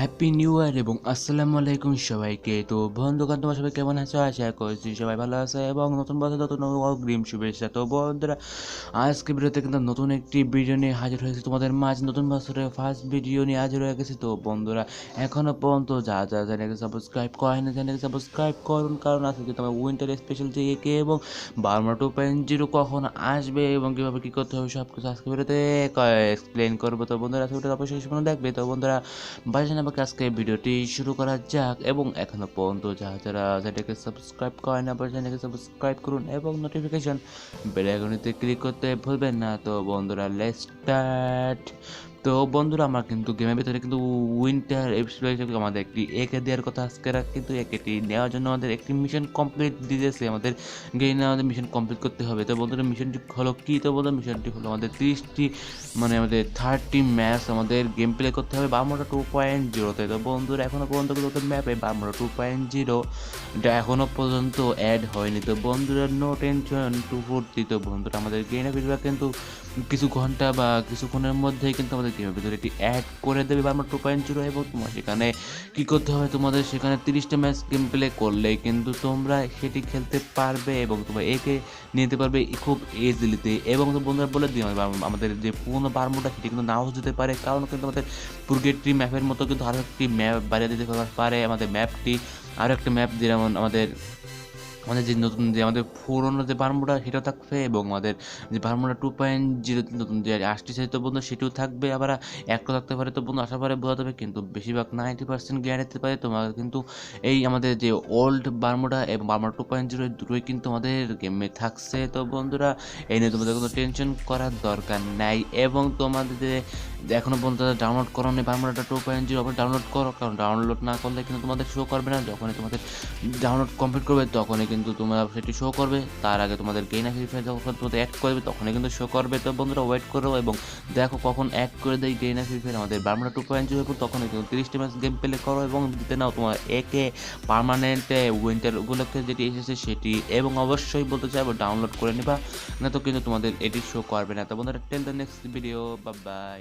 Happy new year এবং আসসালামু আলাইকুম সবাইকে। তো বন্ধুগণ, তোমার সবাই কেমন আছো? আশা করছি সবাই ভালো আছে এবং নতুন বছর, নতুন অগ্রিম শুভেচ্ছা। তো বন্ধুরা আজকে ভিডিওতে কিন্তু নতুন একটি ভিডিও নিয়ে হাজির হয়েছে তোমাদের মাঝ। নতুন বছরের ফার্স্ট ভিডিও নিয়ে হাজির হয়ে গেছে। তো বন্ধুরা এখনও পর্যন্ত যা যা চ্যানেলকে সাবস্ক্রাইব করেন, চ্যানেলকে সাবস্ক্রাইব করুন, কারণ আজকে তোমার উইন্টার স্পেশাল যে কে এবং বার্মা টু পয়েন্ট জিরো কখন আসবে এবং কীভাবে কী করতে হবে সব কিছু আজকে ভিডিওতে এক্সপ্লেন করব। তো বন্ধুরা আজকে অবশ্যই দেখবে। তো বন্ধুরা, বাজে আমাকে আজকে ভিডিওটি শুরু করা যাক এবং এখনও পর্যন্ত যারা যারা চ্যানেলকে সাবস্ক্রাইব করেন না চ্যানেলকে সাবস্ক্রাইব করুন এবং নোটিফিকেশন বেল আইকনেতে ক্লিক করতে ভুলবেন না। তো বন্ধুরা লেটস স্টার্ট তো বন্ধুরা, আমার কিন্তু গেমের ভিতরে কিন্তু উইন্টার এপিসোড আমাদের একটি একে দেওয়ার কথা আজকে কিন্তু একেটি নেওয়ার জন্য আমাদের একটি মিশন কমপ্লিট দিতেছে, আমাদের গেইনে আমাদের মিশন কমপ্লিট করতে হবে। তো বন্ধুরা মিশনটি হলো কি? তো বন্ধুরা মিশনটি হলো আমাদের তিরিশটি মানে আমাদের থার্টি ম্যাচ আমাদের গেম প্লে করতে হবে বারমোটা টু পয়েন্ট জিরোতে তো। বন্ধুরা এখনও পর্যন্ত কিন্তু ম্যাপে বারমোটা টু পয়েন্ট জিরো এটা এখনও পর্যন্ত অ্যাড হয়নি। তো বন্ধুরা নো টেনশন টু ফুর্তি তো বন্ধুরা, আমাদের গেইনে ফিডব্যাক কিন্তু কিছু ঘণ্টা বা কিছুক্ষণের মধ্যেই কিন্তু আমাদের গেমের ভিতরে এটি অ্যাড করে দেবে বারমোট টু পয়েন্ট জিরো এবং তোমার সেখানে কী করতে হবে? তোমাদের সেখানে তিরিশটা ম্যাচ গেম প্লে করলেই কিন্তু তোমরা সেটি খেলতে পারবে এবং তোমরা একে নিতে পারবে খুব ইজিলিতে এবং বন্ধুরা বলে দিই আমাদের যে পুরোনো বারমোটা সেটি কিন্তু নাও যেতে পারে। কারণ কিন্তু আমাদের পুরগেটটি ম্যাপের মতো কিন্তু আরও একটি ম্যাপ বাড়িয়ে দিতে পারে। আমাদের ম্যাপটি আরও একটা ম্যাপ যেমন আমাদের আমাদের যে নতুন যে আমাদের পুরোনো যে বারমুডা, সেটাও থাকবে এবং আমাদের যে বারমুডা টু পয়েন্ট জিরো নতুন যে আসছে তো বন্ধু, সেটিও থাকবে। আবার একটা থাকতে পারে তো বন্ধু আসার পরে বোঝা যাবে, কিন্তু বেশিরভাগ নাইনটি পার্সেন্ট গ্যারান্টি পারে তোমার কিন্তু এই আমাদের যে ওল্ড বারমুডা এবং বারমুডা টু পয়েন্ট জিরো দুটোই কিন্তু আমাদের গেমে থাকছে। তো বন্ধুরা, এই নিয়ে তোমাদের কোনো টেনশন করার দরকার নাই। এবং তোমাদের যে এখনও পর্যন্ত ডাউনলোড করো নি বারমুডাটা টু পয়েন্ট জিরো ডাউনলোড করো। কারণ ডাউনলোড না করলে কিন্তু তোমাদের শো করবে না। যখনই তোমাদের ডাউনলোড কমপ্লিট করবে, তখনই কিন্তু তোমরা সেটি শো করবে। তার আগে তোমাদের গেইনা ফ্রি যখন তোমাদের অ্যাড করবে, তখনই কিন্তু শো করবে। তো বন্ধুরা ওয়েট করো এবং দেখো কখন অ্যাড করে দেয় গেইনা ফ্রি আমাদের বারমুডা টু পয়েন্ট জিরো তখনই কিন্তু তিরিশটি ম্যাচ গেম প্লে করো এবং দিতে নাও তোমার একে পারমানেন্টে উইন্টার উপলক্ষে যেটি এসেছে সেটি। এবং অবশ্যই বলতে চাইব ডাউনলোড করে নিবা, না তো কিন্তু তোমাদের এটি শো করবে না। তো বন্ধুরা টেল দ্য নেক্সট ভিডিও বা বাই